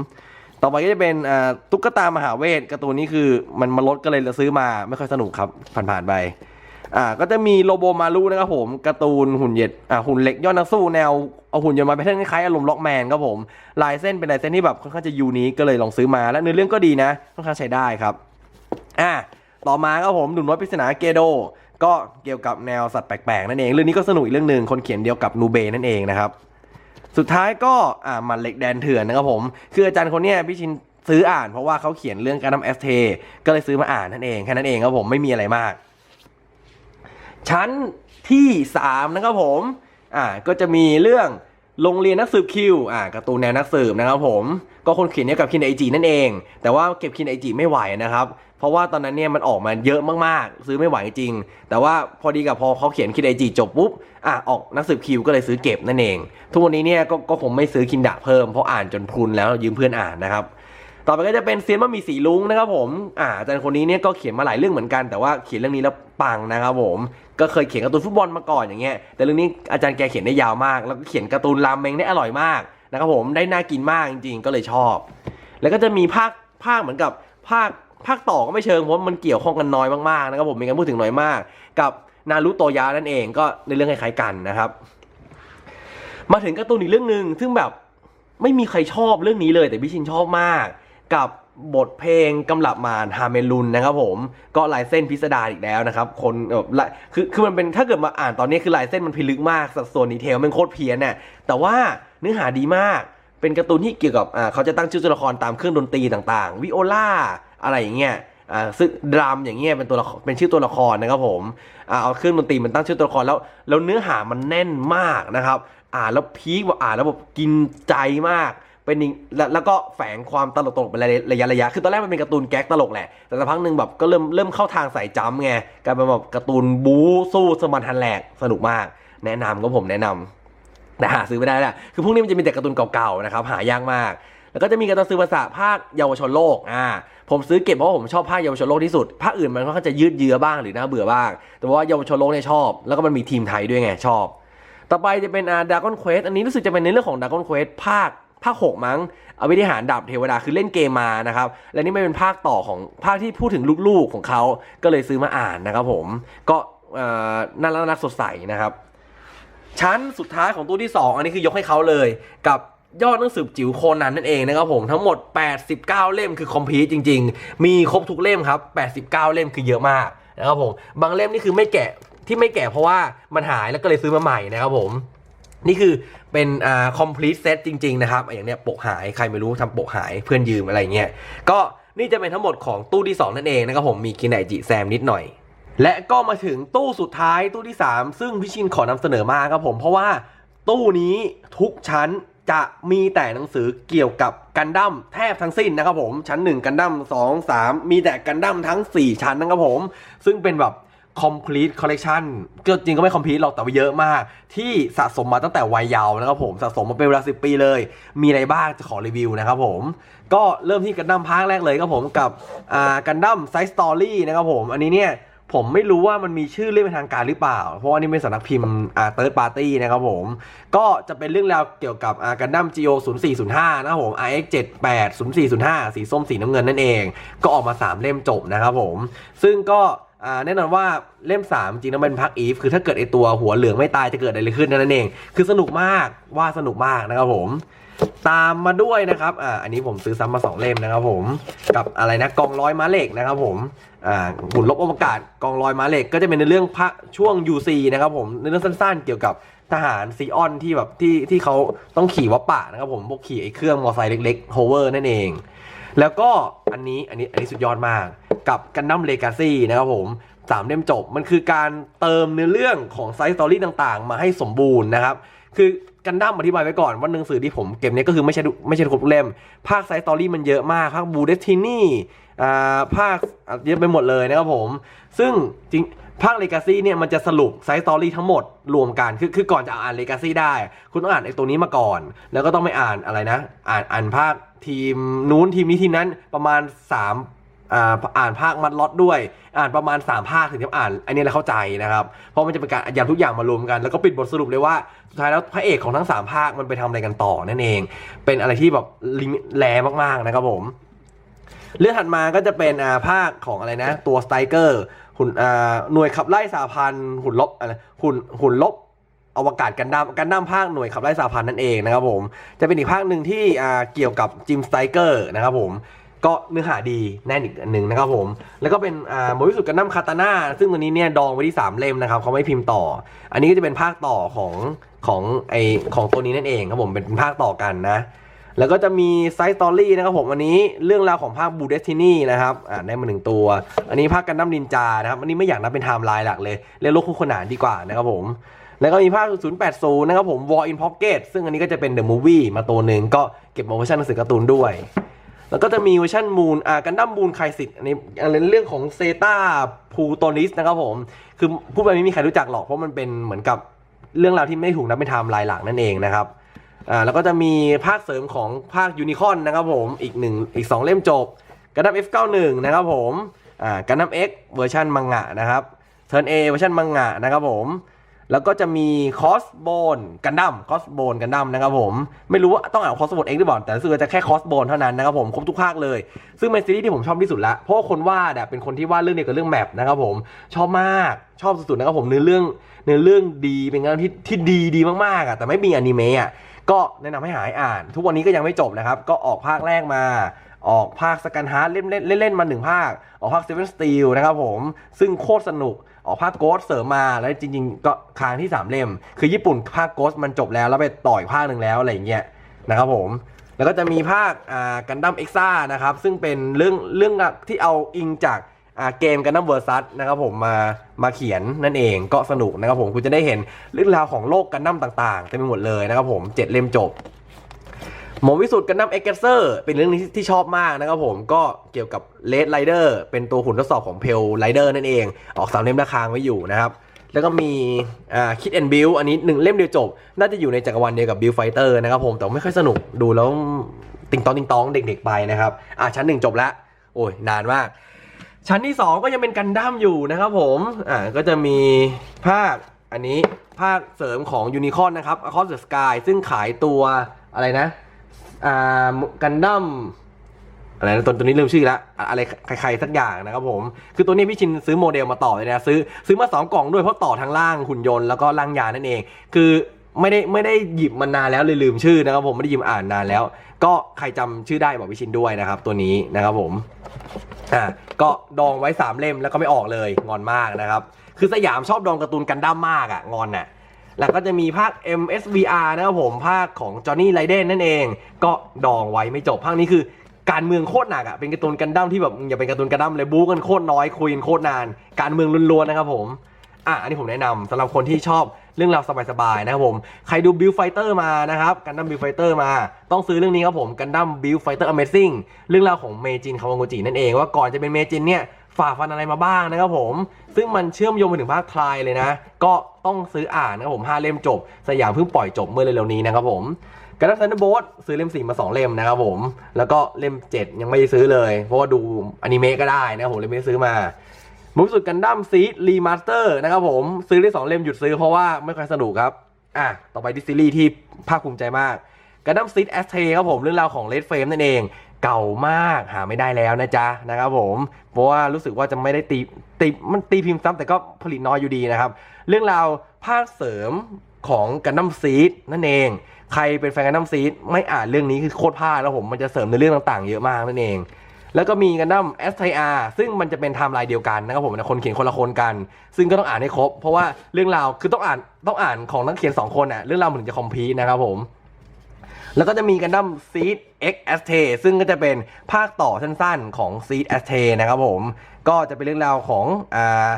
ต่อไปก็จะเป็นอ่าตุ๊กตามหาเวทการ์ตูนนี้คือมันมาลดก็เลยเราซื้อมาไม่ค่อยสนุกครับผ่านๆไป อ่าก็จะมีโลโบมารุนะครับผมการ์ตูนหุ่นเหย็ดอ่าหุ่นเหล็กยอดนักสู้แนวเอาหุ่นยนต์มาเป็นเท่นคล้ายๆอารมณ์ล็อกแมนครับผมลายเส้นเป็นลายเส้นที่แบบค่อนข้างจะยูนิคก็เลยลองซื้อมาและเนื้อเรื่องก็ดีนะค่อนข้างใช้ได้ครับอ่าต่อมาครับผมหนุ่มน้อยปริศนาเกโด ก็เกี่ยวกับแนวสัตว์แปลกๆนั่นเองเรื่องนี้ก็สนุกอีกเรื่องหนึ่งคนเขียนเดียวกับนูเบนั่นเองนะครับสุดท้ายก็อ่ามันเหล็กแดนเถื่อนนะครับผมคืออาจารย์คนเนี้ยพี่ชินซื้ออ่านเพราะว่าเขาเขียนเรื่องการทำเอสเทก็เลยซื้อมาอ่านนั่นเองแค่นั้นเองครับผมไม่มีอะไรมาก ชั้นที่3นะครับผมอ่าก็จะมีเรื่องโรงเรียนนักสืบคิวอ่าการ์ตูนแนวนักสืบนะครับผมก็คนเขียนเนี่ยกับคินไอจีนั่นเอง แต่ว่าเก็บคินไอจีไม่ไหวนะครับ เพราะว่าตอนนั้นเนี่ยมันออกมาเยอะมากๆ ซื้อไม่ไหวจริง แต่ว่าพอดีกับพอเขาเขียนคินไอจีจบปุ๊บอะออกนักสืบคิวก็เลยซื้อเก็บนั่นเอง ทุกวันนี้เนี่ยก็คงไม่ซื้อคินดะเพิ่มเพราะอ่านจนพรุนแล้วยืมเพื่อนอ่านนะครับ ต่อไปก็จะเป็นเซียนมะหมี่สีลุงนะครับผมอ่าอาจารย์คนนี้เนี่ยก็เขียนมาหลายเรื่องเหมือนกันแต่ว่าเขียนเรื่องนี้แล้วปังนะครับผมก็เคยเขียนการ์ตูนฟุตบอลมาก่อนอย่างเงี้ยแต่เรื่องนี้อาจารย์แกเขียนได้ยาวมาก แล้วก็เขียนการ์ตูนรามเมงได้อร่อยมากนะครับผมได้น่ากินมากจริงๆ ก็เลยชอบ แล้วก็จะมีภาคภาคเหมือนกับภาคภาคต่อก็ไม่เชิงเพราะมันเกี่ยวข้องกันน้อยมากๆนะครับผมมีการพูดถึงน้อยมาก กับนารุโตยะนั่นเองก็ในเรื่องคล้ายๆกันนะครับ มาถึงการ์ตูนอีกเรื่องหนึ่งซึ่งแบบไม่มีใครชอบเรื่องนี้เลย แต่พี่ชินชอบมาก กับบทเพลงกำลับมารฮาเมลุนนะครับผมก็ลายเส้นพิสดารอีกแล้วนะครับคนแบบละคือคือมันเป็นถ้าเกิดมาอ่านตอนนี้คือลายเส้นมันพิลึกมากสัดส่วนดีเทลมันโคตรเพี้ยนเนี่ยแต่ว่าเนื้อหาดีมากเป็นการ์ตูนที่เกี่ยวกับอ่าเขาจะตั้งชื่อตัวละครตามเครื่องดนตรีต่างๆ วิโอลาอะไรอย่างเงี้ยอ่าซึ่งดรัมอย่างเงี้ยเป็นตัวละครเป็นชื่อตัวละครนะครับผมอ่าเอาเครื่องดนตรีมันตั้งชื่อตัวละครแล้วแล้วเนื้อหามันแน่นมากนะครับ อ่านแล้วพีคว่าอ่านแล้วแบบกินใจมาก เป็นแล้วแล้วก็แฝงความตลกตลกๆเป็นระยะระยะคือตอนแรกมันเป็นการ์ตูนแก๊กตลกแหละ แต่สักพักหนึ่งแบบก็เริ่มเริ่มเข้าทางใส่จัมไงกลายเป็นแบบการ์ตูนบู๊สู้สมันทันแหลกสนุกมาก แนะนำก็ผมแนะนำแต่หาซื้อไม่ได้แหละคือพวกนี้มันจะมีแต่การ์ตูนเก่าๆนะครับหายากมาก แล้วก็จะมีการ์ตูนซื้อภาษาภาคเยาวชนโลกอ่าผมซื้อเก็บเพราะว่าผมชอบภาคเยาวชนโลกที่สุด ภาคอื่นมันค่อจะยืดเยื้อบ้างหรือน่าเบื่อบ้าง แต่ว่าเยาวชนโลกเนี่ยชอบ แล้วก็มันมีทีมไทยด้วยไงชอบ ต่อไปจะเป็นอ่าดากอนเควสอันนี้รู้สึกจะเป็นในเรื่องของดากอนเควสภาค ภาคหกมั้งเอาวิธีหารดาบเทวดาคือเล่นเกมมานะครับ และนี่ไม่เป็นภาคต่อของภาคที่พูดถึงลูกๆของเขาก็เลยซื้อมาอ่านนะครับผมก็น่ารักน่ารักสดใสนะครับ ชั้นสุดท้ายของตู้ที่ 2 อันนี้คือยกให้เขาเลยกับยอดหนังสือจิ๋วโคนันนั่นเองนะครับผมทั้งหมด 89 เล่มคือคอมพลีทจริง ๆ มีครบทุกเล่มครับ 89 เล่มคือเยอะมากนะครับผมบางเล่มนี่คือไม่แกะที่ไม่แกะเพราะว่ามันหายแล้วก็เลยซื้อมาใหม่นะครับผมนี่คือ เป็นอ่า complete set จริง ๆ นะครับอย่างเนี้ยปกหายใครไม่รู้ทำปกหายเพื่อนยืมอะไรเงี้ยก็นี่จะเป็นทั้งหมดของตู้ที่ 2 นั่นเองนะครับผมมีกินไนจิแซมนิดหน่อย และก็มาถึงตู้สุดท้ายตู้ที่ 3 ซึ่งพี่ชินขอนำเสนอมาครับผมเพราะว่าตู้นี้ทุกชั้นจะมีแต่หนังสือเกี่ยวกับกันดั้มแทบทั้งสิ้นนะครับผมชั้น 1 กันดั้ม2 3 มีแต่กันดั้มทั้ง 4 ชั้นนะครับผม ซึ่งเป็นแบบ complete collection ก็จริงก็ไม่ complete หรอกแต่ว่าเยอะมาก ที่สะสมมาตั้งแต่วัยเยาว์นะครับผมสะสมมาเป็นเวลา 10 ปีเลย มีอะไรบ้างจะขอรีวิวนะครับผม ก็เริ่มที่กันดั้มภาคแรกเลยครับผมกับอ่ากันดั้มไซส์สตอรี่นะครับผม อันนี้เนี่ยผมไม่รู้ว่ามันมีชื่อเล่มเป็นทางการหรือเปล่า เพราะว่านี่เป็นสำนักพิมพ์อ่าเติร์ดปาร์ตี้นะครับผม ก็จะเป็นเรื่องราวเกี่ยวกับอ่ากันดั้ม Geo 0405นะครับผม RX 78 0405สีส้มสีน้ำเงินนั่นเอง ก็ออกมา3เล่มจบนะครับผม ซึ่งก็ อ่าแน่นอนว่าเล่ม 3 จริงแล้วเป็นพักอีฟคือถ้าเกิดไอตัวหัวเหลืองไม่ตายจะเกิดอะไรขึ้นนั่นเอง คือสนุกมากว่าสนุกมากนะครับผม ตามมาด้วยนะครับอ่าอันนี้ผมซื้อซ้ำมาสองเล่มนะครับผมกับอะไรนะกองร้อยม้าเหล็กนะครับผมอ่าหุ่นลบอวกาศกองร้อยม้าเหล็กก็จะเป็นในเรื่องพระช่วง UC นะครับผมในเรื่องสั้นๆ เกี่ยวกับทหารซีออนที่แบบที่ที่เขาต้องขี่วัปปะนะครับผมพวกขี่ไอเครื่องมอเตอร์ไซค์เล็กๆโฮเวอร์นั่นเอง แล้วก็อันนี้อันนี้อันนี้สุดยอดมาก กับกันดั้มเลกาซี่นะครับผมสามเล่มจบมันคือการเติมเนื้อเรื่องของไซส์สตอรี่ต่างๆ มาให้สมบูรณ์นะครับ คือกันดั้มอธิบายไว้ก่อนว่าหนังสือที่ผมเก็บเนี้ยก็คือไม่ใช่ไม่ใช่ทุกเล่ม ภาคไซส์สตอรี่มันเยอะมาก ภาคบูเดสตินี่อ่าภาคเยอะไปหมดเลยนะครับผม ซึ่งจริงภาคเลกาซี่เนี่ยมันจะสรุปไซส์สตอรี่ทั้งหมดรวมกัน คือคือก่อนจะอ่านเลกาซี่ได้ คุณต้องอ่านไอ้ตัวนี้มาก่อน แล้วก็ต้องไปอ่านอะไรนะ อ่านอ่านภาคทีมนู้นทีมนี้ทีมนั้นประมาณ 3 อ่าอ่านภาคมัดล็อตด้วย อ่านประมาณ 3 ภาคถึงจะอ่านอันนี้แล้วเข้าใจนะครับ เพราะมันจะเป็นการยำทุกอย่างมารวมกัน แล้วก็ปิดบทสรุปเลยว่าสุดท้ายแล้วพระเอกของทั้ง 3 ภาคมันไปทำอะไรกันต่อนั่นเอง เป็นอะไรที่แบบลิมิตแรงมากๆนะครับผม เรื่องถัดมาก็จะเป็นอ่าภาคของอะไรนะ ตัวสไตเกอร์หุ่นอ่าหน่วยขับไล่สาพันธ์หุ่นลบอะไรหุ่นหุ่นลบอวกาศกันดั้มกันดั้มภาคหน่วยขับไล่สาพันธ์นั่นเองนะครับผม จะเป็นอีกภาคหนึ่งที่เกี่ยวกับจิมสไตเกอร์นะครับผม ก็เนื้อหาดีแน่นอีกอันหนึ่งนะครับผม แล้วก็เป็นอ่าโมวิสุดกันดั้มคาตาน่าซึ่งตัวนี้เนี่ยดองไว้ที่ 3 เล่มนะครับเขาไม่พิมพ์ต่อ อันนี้ก็จะเป็นภาคต่อของของไอของตัวนี้นั่นเองครับผมเป็นภาคต่อกันนะ แล้วก็จะมีไซส์สตอรี่นะครับผมอันนี้เรื่องราวของภาคบูเดสตินีนะครับอ่าได้มาหนึ่งตัว อันนี้ภาคกันดั้มนินจานะครับอันนี้ไม่อยากนับเป็นไทม์ไลน์หลักเลยเรียกโลกคู่ขนานดีกว่านะครับผมแล้วก็มีภาค 080 นะครับผม War in Pocket ซึ่งอันนี้ก็จะเป็น The Movie มาตัวหนึ่งก็เก็บมาเวอร์ชันหนังสือการ์ตูนด้วย แล้วก็จะมีเวอร์ชันมูนอ่ากันดั้มมูนไคสิตอันนี้อันนี้เรื่องของเซตาพูโตนิสนะครับผม คือพูดไปไม่มีใครรู้จักหรอก เพราะมันเป็นเหมือนกับเรื่องราวที่ไม่ถูกนับเป็นไทม์ไลน์หลักนั่นเองนะครับอ่าแล้วก็จะมีภาคเสริมของภาคยูนิคอนนะครับผมอีกหนึ่งอีก 2 เล่มจบกันดั้ม F91 นะครับผมอ่ากันดั้ม X เวอร์ชันมังงะนะครับเทิร์น A เวอร์ชันมังงะนะครับผม แล้วก็จะมีคอสโบนกันดั้มคอสโบนกันดั้มนะครับผม ไม่รู้ว่าต้องอ่านคอสโบนเองหรือเปล่าแต่สึกว่าจะแค่คอสโบนเท่านั้นนะครับผมครบทุกภาคเลย ซึ่งเป็นซีรีส์ที่ผมชอบที่สุดละเพราะคนวาดเป็นคนที่วาดเรื่องเดียวกับเรื่องแมปนะครับผมชอบมากชอบสุดๆนะครับผมเนื้อเรื่องเนื้อเรื่องดีเป็นงานที่ที่ดีดีมากๆอะแต่ไม่มีอนิเมะอะก็แนะนำให้หาให้อ่าน ทุกวันนี้ก็ยังไม่จบนะครับ ก็ออกภาคแรกมา ออกภาคสกันฮาร์ดเล่นเล่นเล่นมาหนึ่งภาค ออกภาคเซเว่นสตีลนะครับผม ซึ่งโคตรสนุก ออกภาคโกสเสริมมาแล้วจริง ๆ ก็ค้างที่3เล่ม คือญี่ปุ่นภาคโกสมันจบแล้วแล้วไปต่อยภาคหนึ่งแล้วอะไรอย่างเงี้ยนะครับผมแล้วก็จะมีภาคอ่ากันดั้มเอ็กซ่านะครับซึ่งเป็นเรื่องเรื่องที่เอาอิงจากเกมกันดั้มเวอร์ซัสนะครับผมมามาเขียนนั่นเองก็สนุกนะครับผมคุณจะได้เห็นเรื่องราวของโลกกันดั้มต่างๆเต็มไปหมดเลยนะครับผมเจ็ดเล่มจบ หมอวิสุทธ์กันดั้มเอ็กเซอร์เป็นเรื่องนี้ที่ชอบมากนะครับผมก็เกี่ยวกับเลดไรเดอร์เป็นตัวหุ่นทดสอบของเพลไรเดอร์นั่นเอง ออกสามเล่มราคางไว้อยู่นะครับ แล้วก็มีอ่าคิดแอนบิลอันนี้หนึ่งเล่มเดียวจบ น่าจะอยู่ในจักรวาลเดียวกับบิลไฟเตอร์นะครับผมแต่ไม่ค่อยสนุกดูแล้วติงตองติงตองเด็กๆไปนะครับอะชั้นหนึ่งจบแล้วโอ้ยนานมาก ชั้นที่ 2 ก็ยังเป็นกันดั้มอยู่นะครับผมอ่าก็จะมีภาคอันนี้ภาคเสริมของยูนิคอนนะครับ Across the Sky ซึ่งขายตัวอะไรนะ อ่ากันดั้มอะไรนะตัวตัวนี้ลืมชื่อละอะอะไรใครๆสักอย่างนะครับผม คือตัวนี้พี่ชินซื้อโมเดลมาต่อเลยนะซื้อซื้อมา 2 กล่องด้วยเพราะต่อทั้งล่างหุ่นยนต์แล้วก็ล่างยานั่นเอง คือไม่ได้ไม่ได้หยิบมานานแล้วเลยลืมชื่อนะครับผมไม่ได้หยิบอ่านนานแล้ว ก็ใครจำชื่อได้บอกพี่ชินด้วยนะครับ ตัวนี้นะครับผมอะก็ดองไว้3เล่มแล้วก็ไม่ออกเลยงอนมากนะครับ คือสยามชอบดองการ์ตูนกันดั้มมากอะ่ะงอนน่ะ แล้วก็จะมีภาค MSVR นะครับผมภาคของ Johnny r a i d e n นั่นเอง ก็ดองไว้ไม่จบภาคนี้คือการเมืองโคตรหนักอะ่ะเป็นการ์ตูนกันดั้มที่แบบอย่าเป็นการ์ตูนกันดั้มเลยบู๊กันโคตรน้อยคุยกันโคตรนาน การเมืองล้วนๆนะครับผมอะอันนี้ผมแนะนำสำหรับคนที่ชอบเรื่องราวสบายๆนะครับผม ใครดู Build Fighter มานะครับกันดั้ม Build Fighter มา ต้องซื้อเรื่องนี้ครับผมกันดั้ม Build Fighter Amazing เรื่องราวของเมจินคาวาโงจินั่นเองว่าก่อนจะเป็นเมจินเนี่ย ฝ่าฟันอะไรมาบ้างนะครับผม ซึ่งมันเชื่อมโยงไปถึงภาคคลายเลยนะ ก็ต้องซื้ออ่านนะครับผม5เล่มจบ สยามเพิ่งปล่อยจบเมื่อเร็วๆนี้นะครับผมกันดั้มซันเดอร์โบสซื้อเล่ม4มา2เล่มนะครับผม แล้วก็เล่ม7ยังไม่ได้ซื้อเลย เพราะว่าดูอนิเมะก็ได้นะครับผมเลยไม่ได้ซื้อมามุมสุดกันดั้มซีดรีมาสเตอร์นะครับผมซื้อได้2เล่มหยุดซื้อเพราะว่าไม่ค่อยสนุกครับอะต่อไปดิสซีรีส์ที่ภาคภูมิใจมากกันดั้มซีดแอสเทครับผมเรื่องราวของเลดเฟรมนั่นเอง เก่ามากหาไม่ได้แล้วนะจ๊ะนะครับผมเพราะว่ารู้สึกว่าจะไม่ได้ตีตีมันตีพิมพ์ซ้ำแต่ก็ผลิตน้อยอยู่ดีนะครับ เรื่องราวภาคเสริมของกันดั้มซีดนั่นเอง ใครเป็นแฟนกันดั้มซีดไม่อ่านเรื่องนี้คือโคตรพลาดแล้วผมมันจะเสริมในเรื่องต่าง ๆ เยอะมากนั่นเอง แล้วก็มีกันดั้ม s t r ซึ่งมันจะเป็นไทม์ไลน์เดียวกันนะครับผมนะคนเขียนคนละคนกัน ซึ่งก็ต้องอ่านให้ครบ เพราะว่าเรื่องราวคือต้องอ่านต้องอ่านของนักเขียน2คนอะเรื่องราวมันถึงจะคอมพลีนะครับผม แล้วก็จะมีกันดั้ม Seed X s t ซึ่งก็จะเป็นภาคต่อสั้นๆของ Seed s t นะครับผม ก็จะเป็นเรื่องราวของอ่า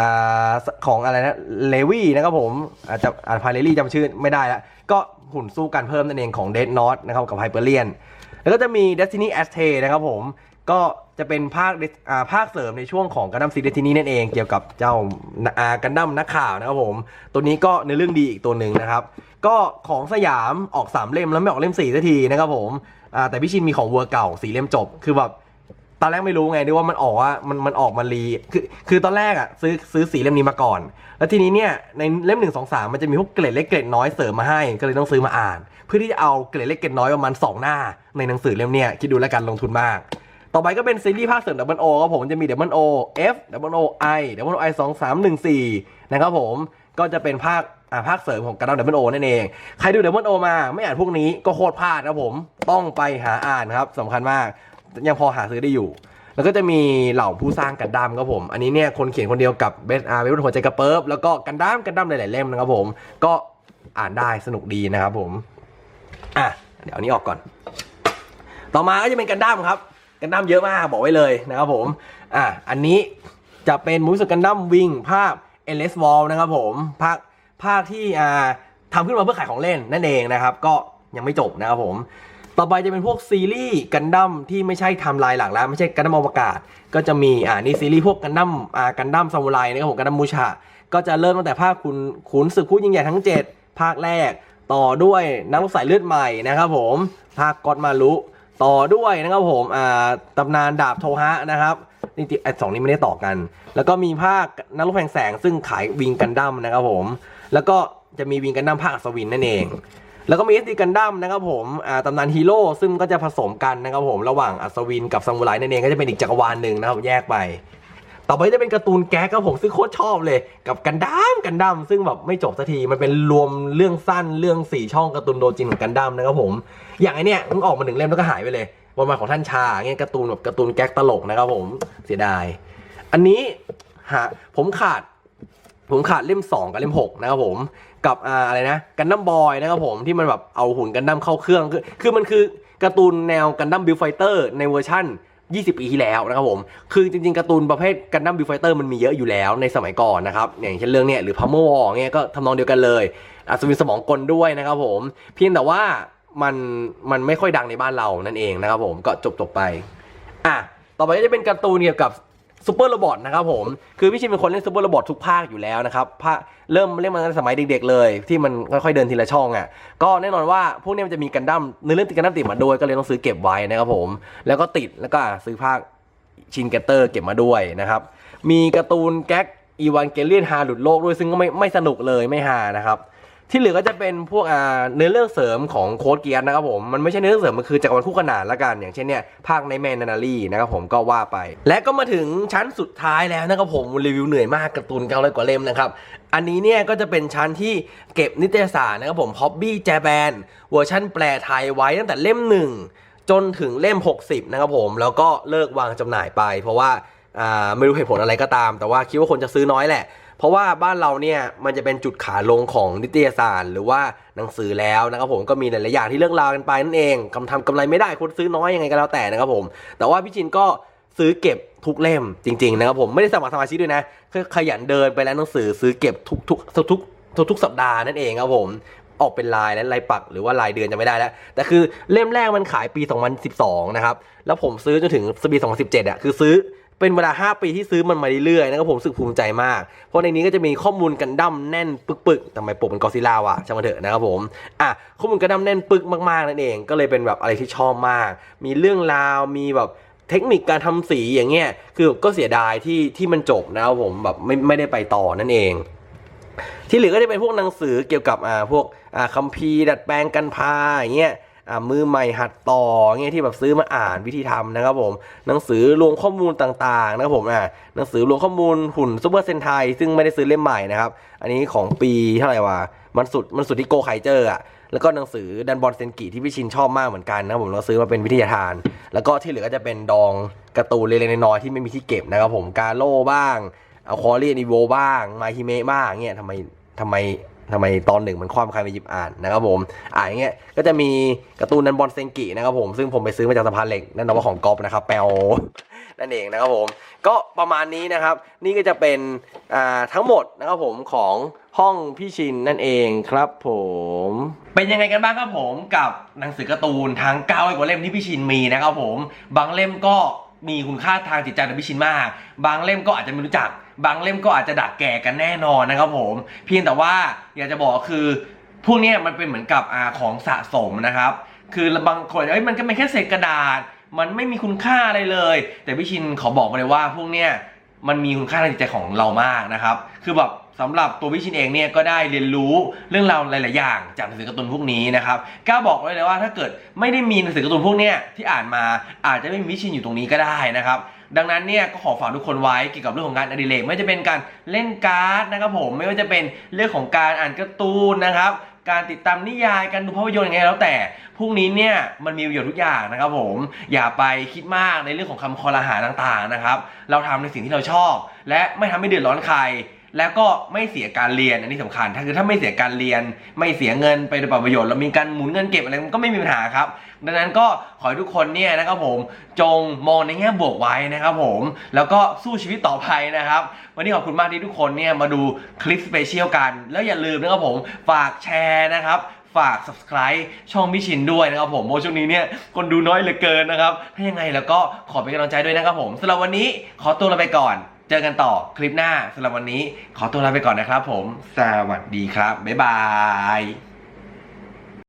อ่าของอะไรนะ เลวี่นะครับผมอาจจะอ่านพายเลลี่จำชื่อไม่ได้ละก็หุ่นสู้กันเพิ่มนั่นเองของเดดนอตนะครับกับไฮเปอร์เลียน แล้วก็จะมี Destiny s t นะครับผม ก็ จะเป็นภาคอ่าภาคเสริมในช่วงของกันดั้มซี Destiny นั่นเองเกี่ยวกับเจ้าอ่ากันดั้มนักข่าวนะครับผม ตัวนี้ก็ในเรื่องดีอีกตัวหนึ่งนะครับ ก็ของสยามออก 3 เล่มแล้วไม่ออกเล่ม4สักทีนะครับผมอ่าแต่พี่ชินมีของเวอร์เก่า4เล่มจบคือแบบตอนแรกไม่รู้ไงด้วยว่ามันออกว่ามันมันออกมารีคือคือตอนแรกอะซื้อซื้อสีเล่มนี้มาก่อน แล้วทีนี้เนี่ยในเล่มหนึ่งสองสามมันจะมีพวกเกร็ดเล็กเกร็ดน้อยเสริมมาให้ ก็เลยต้องซื้อมาอ่าน เพื่อที่จะเอาเกร็ดเล็กเกร็ดน้อยประมาณสองหน้า ในหนังสือเล่มเนี้ยคิดดูแล้วกันลงทุนมาก ต่อไปก็เป็นซีรีส์ภาคเสริมดับเบิลโอครับผมจะมีดับเบิลโอเอฟดับเบิลโอไอดับเบิลโอไอสองสามหนึ่งสี่นะครับผมก็จะเป็นภาคอ่าภาคเสริมของการดับเบิลโอนั่นเอง ใครดูดับเบิลโอมาไม่อ่านพวกนี้ก็โคตรพลาดนะครับผมต้องไปหาอ่านครับสำคัญมาก ยังพอหาซื้อได้อยู่ แล้วก็จะมีเหล่าผู้สร้างกันดั้มครับผม อันนี้เนี่ยคนเขียนคนเดียวกับเบสอาร์เบสหัวใจกระเปิบแล้วก็กันดั้มกันดั้มหลายๆเล่มนะครับผมก็อ่านได้สนุกดีนะครับผมอะเดี๋ยวนนี้ออกก่อน ต่อมาก็จะเป็นกันดั้มครับ กันดั้มเยอะมากบอกไว้เลยนะครับผมอะอันนี้จะเป็นมูสกันดั้มวิงภาคเอเลสวอลนะครับผมภาคภาคที่อ่าทำขึ้นมาเพื่อขายของเล่นนั่นเองนะครับ ก็ยังไม่จบนะครับผม ต่อไปจะเป็นพวกซีรีส์กันดั้มที่ไม่ใช่ไทำลายหลังแล้ว ไม่ใช่กันดั้มอวกาศ ก็จะมีอ่านี่ซีรีส์พวกกันดั้มอ่ากันดั้มซามูไรนะครับผมกันดั้มมูชาก็จะเริ่มตั้งแต่ภาคคุณขุนศึกผู้ยิ่งใหญ่ทั้ง 7 ภาคแรก ต่อด้วยนักรบสายเลือดใหม่นะครับผมภาคกอดมารุ ต่อด้วยนะครับผมอ่าตำนานดาบโทฮะนะครับจริงๆไอ้สองนี้ไม่ได้ต่อกัน แล้วก็มีภาคนักรบแห่งแสงซึ่งขายวิงกันดั้มนะครับผม แล้วก็จะมีวิงกันดั้มภาคอัศวินนั่นเอง แล้วก็มี SD กันดั้มนะครับผมอ่าตำนานฮีโร่ซึ่งก็จะผสมกันนะครับผมระหว่างอัศวินกับซามูไรนั่นเองก็จะเป็นอีกจักรวาลหนึ่งนะครับแยกไป ต่อไปจะเป็นการ์ตูนแก๊กครับผมซึ่งโคตรชอบเลย กับกันดั้มกันดั้มซึ่งแบบไม่จบสักทีมันเป็นรวมเรื่องสั้นเรื่องสี่ช่องการ์ตูนโดจินของกันดั้มนะครับผม อย่างไอเนี้ยมันออกมาหนึ่งเล่มแล้วก็หายไปเลยวันมาของท่านชาเงี้ยการ์ตูนแบบการ์ตูนแก๊กตลกนะครับผมเสียดาย อันนี้หาผมขาด ผมขาดเล่ม 2 กับเล่ม 6 นะครับผมกับอ่าอะไรนะกันดั้มบอยนะครับผมที่มันแบบเอาหุ่นกันดั้มเข้าเครื่องคือคือมันคือการ์ตูนแนวกันดั้มบิลไฟเตอร์ในเวอร์ชั่น20 ปีที่แล้วนะครับผม คือจริงๆ การ์ตูนประเภทกันดั้มบิลไฟเตอร์มันมีเยอะอยู่แล้วในสมัยก่อนนะครับ อย่างเช่นเรื่องเนี้ยหรือพัมเมอร์วอลเงี้ยก็ทำนองเดียวกันเลย อัศวินสมองกลด้วยนะครับผม เพียงแต่ว่า มันมันไม่ค่อยดังในบ้านเรานั่นเองนะครับผมก็จบจบไปอะต่อไปก็จะเป็นการ์ตูนเกี่ยวกับซูเปอร์โรบอทนะครับผมคือพี่ชินเป็นคนเล่นซูเปอร์โรบอททุกภาคอยู่แล้วนะครับภาคเริ่มเล่นมาตั้งแต่สมัยเด็กๆเลย ที่มันค่อยๆเดินทีละช่องอะก็แน่นอนว่าพวกนี้มันจะมีกันดั้มเนื้อเรื่องติดกันดั้มติดมาด้วยก็เลยต้องซื้อเก็บไว้นะครับผมแล้วก็ติดแล้วก็ซื้อภาคชินเกตเตอร์เก็บมาด้วยนะครับมีการ์ตูนแก๊กอีวานเกเลียนฮาหลุดโลกด้วยซึ่งก็ไม่ไม่สนุกเลยไม่ฮานะครับ ที่เหลือก็จะเป็นพวกอ่าเนื้อเรื่องเสริมของโค้ดเกียร์นะครับผม มันไม่ใช่เนื้อเรื่องเสริม มันคือจักรวาลคู่ขนานละกัน อย่างเช่นเนี่ยภาคในแมนนารีนะครับผมก็ว่าไป และก็มาถึงชั้นสุดท้ายแล้วนะครับผมรีวิวเหนื่อยมากการ์ตูนเก้าร้อยกว่าเล่มนะครับ อันนี้เนี่ยก็จะเป็นชั้นที่เก็บนิตยสารนะครับผม Hobby Japan เวอร์ชั่นแปลไทยไว้ตั้งแต่เล่มหนึ่งจนถึงเล่ม 60 นะครับผมแล้วก็เลิกวางจำหน่ายไป เพราะว่าอ่าไม่รู้เหตุผลอะไรก็ตาม แต่ว่าคิดว่าคนจะซื้อน้อยแหละ เพราะว่าบ้านเราเนี่ยมันจะเป็นจุดขาลงของนิตยสารหรือว่าหนังสือแล้วนะครับผมก็มีหลายๆอย่างที่เลิกลากันไปนั่นเองกำทำกำไรไม่ได้คนซื้อน้อยยังไงก็แล้วแต่นะครับผม แต่ว่าพี่ชินก็ซื้อเก็บทุกเล่มจริง ๆ นะครับผมไม่ได้สมัครสมาชิกด้วยนะคือขยันเดินไปแล้วหนังสือซื้อเก็บทุกทุกทุกทุกทุกสัปดาห์นั่นเองครับผมออกเป็นลายและลายปักหรือว่ารายเดือนจะไม่ได้แล้ว แต่คือเล่มแรกมันขายปี 2012 นะครับ แล้วผมซื้อจนถึงปี 2017อะคือซื้อ เป็นเวลา 5 ปีที่ซื้อมันมาเรื่อยๆนะครับผมรู้สึกภูมิใจมาก เพราะในนี้ก็จะมีข้อมูลกันดั้มแน่นปึกๆทำไมปกเป็นกอซิล่าวะช่างมันเถอะนะครับผมอะข้อมูลกันดั้มแน่นปึกมากๆนั่นเอง ก็เลยเป็นแบบอะไรที่ชอบมาก มีเรื่องราวมีแบบเทคนิคการทำสีอย่างเงี้ยคือก็เสียดายที่ที่มันจบนะครับผมแบบไม่ไม่ได้ไปต่อนั่นเอง ที่เหลือก็จะเป็นพวกหนังสือเกี่ยวกับอ่าพวกอ่าคัมภีร์ดัดแปลงกันพาอย่างเงี้ย มือใหม่หัดต่อเงี้ยที่แบบซื้อมาอ่านวิธีทำนะครับผมหนังสือรวมข้อมูลต่างๆนะครับผมอ่าหนังสือรวมข้อมูลหุ่นซูเปอร์เซนไทซึ่งไม่ได้ซื้อเล่มใหม่นะครับ อันนี้ของปีเท่าไหร่วะมันสุดมันสุดที่โกไคเจอร์อะแล้วก็หนังสือดันบอลเซนกิที่พี่ชินชอบมากเหมือนกันนะผมแล้วซื้อมาเป็นวิทยาทาน แล้วก็ที่เหลือก็จะเป็นดองกร์ตูนเล็กๆน้อยๆที่ไม่มีที่เก็บนะครับผมกาโร่บ้างเอาคอรีนอีโวบ้างมาฮิเมะบ้างเงี้ยทำไมทำไม ทำไมตอนหนึ่งมันคว่ำใครมาหยิบอ่านนะครับผมอ่าอย่างเงี้ยก็จะมีการ์ตูนนันบอลเซงกินะครับผมซึ่งผมไปซื้อมาจากสะพานเหล็กนั่นนะว่าของกอล์ฟนะครับแปลนั่นเองนะครับผมก็ประมาณนี้นะครับ นี่ก็จะเป็นอ่าทั้งหมดนะครับผมของห้องพี่ชินนั่นเองครับผมเป็นยังไงกันบ้างครับผมกับหนังสือการ์ตูนทั้ง9ก้ากว่าเล่มที่พี่ชินมีนะครับผมบางเล่มก็ มีคุณค่าทางจิตใจกับพี่ชินมาก บางเล่มก็อาจจะไม่รู้จัก บางเล่มก็อาจจะดักแก่กันแน่นอนนะครับผม เพียงแต่ว่าอยากจะบอกคือพวกนี้มันเป็นเหมือนกับอาของสะสมนะครับ คือบางคนเอ้ยมันก็เป็นแค่เศษกระดาษ มันไม่มีคุณค่าอะไรเลย แต่พี่ชินขอบอกมาเลยว่าพวกเนี้ยมันมีคุณค่าทางจิตใจของเรามากนะครับ คือแบบ สำหรับตัวพี่ชินเองเนี่ยก็ได้เรียนรู้เรื่องราวหลาย ๆ อย่างจากหนังสือการ์ตูนพวกนี้นะครับกล้าบอกไว้เลยว่าถ้าเกิดไม่ได้มีหนังสือการ์ตูนพวกเนี้ยที่อ่านมาอาจจะไม่มีพี่ชินอยู่ตรงนี้ก็ได้นะครับดังนั้นเนี่ยก็ขอฝากทุกคนไว้เกี่ยวกับเรื่องของการอดิเรกไม่ว่าจะเป็นการเล่นการ์ดนะครับผมไม่ว่าจะเป็นเรื่องของการอ่านการ์ตูนนะครับการติดตามนิยายการดูภาพยนตร์ยังไงแล้วแต่พวกนี้เนี่ยมันมีประโยชน์ทุกอย่างนะครับผมอย่าไปคิดมากในเรื่องของคำคอรหาต่าง ๆ นะครับ เราทำในสิ่งที่เราชอบ และไม่ทำให้เดือดร้อนใคร แล้วก็ไม่เสียการเรียนอันนี้สำคัญ ถ้าคือถ้าไม่เสียการเรียน ไม่เสียเงินไปโดยเปล่าประโยชน์เรามีการหมุนเงินเก็บอะไรมันก็ไม่มีปัญหาครับ ดังนั้นก็ขอให้ทุกคนเนี่ยนะครับผมจงมองในแง่บวกไว้นะครับผม แล้วก็สู้ชีวิตต่อไปนะครับ วันนี้ขอบคุณมากที่ทุกคนเนี่ยมาดูคลิปสเปเชียลกัน แล้วอย่าลืมนะครับผมฝากแชร์นะครับฝาก subscribe ช่องมิชินด้วยนะครับผมเพราะช่วงนี้เนี่ยคนดูน้อยเหลือเกินนะครับ ถ้ายังไงแล้วก็ขอเป็นกำลังใจด้วยนะครับผมสำหรับวันนี้ขอตัวลาไปก่อน เจอกันต่อคลิปหน้าสำหรับวันนี้ ขอตัวลาไปก่อนนะครับผม สวัสดีครับ บ๊ายบาย